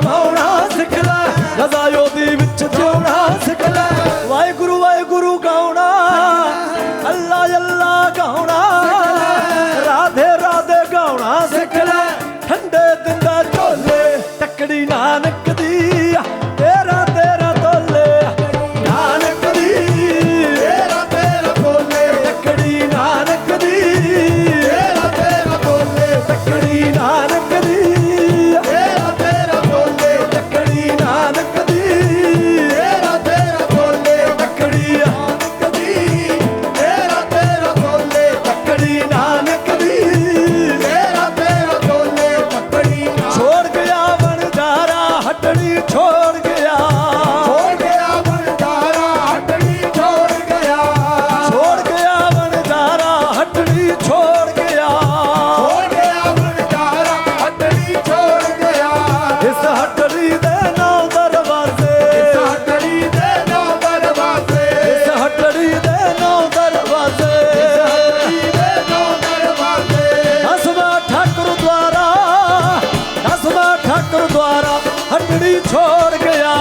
ਕਮਾਉਣਾ ਸਿੱਖ ਲੈ ਰਜ਼ਾ ਉਹਦੀ ਵਿੱਚ ਜਿਉਣਾ ਸਿੱਖ ਲੈ ਵਾਹਿਗੁਰੂ ਵਾਹਿਗੁਰੂ ਗਾਉਣਾ। ਅੱਲਾ ਅੱਲਾ ਗਾਉਣਾ। ਰਾਧੇ ਰਾਧੇ ਗਾਉਣਾ ਸਿੱਖ ਲੈ ਠੰਡੇ ਦਿੰਦਾ ਝੋਲੇ ਟੱਕੜੀ ਨਾਨਕ ਦੀ छोड़ ਛੋੜ ਗਿਆ।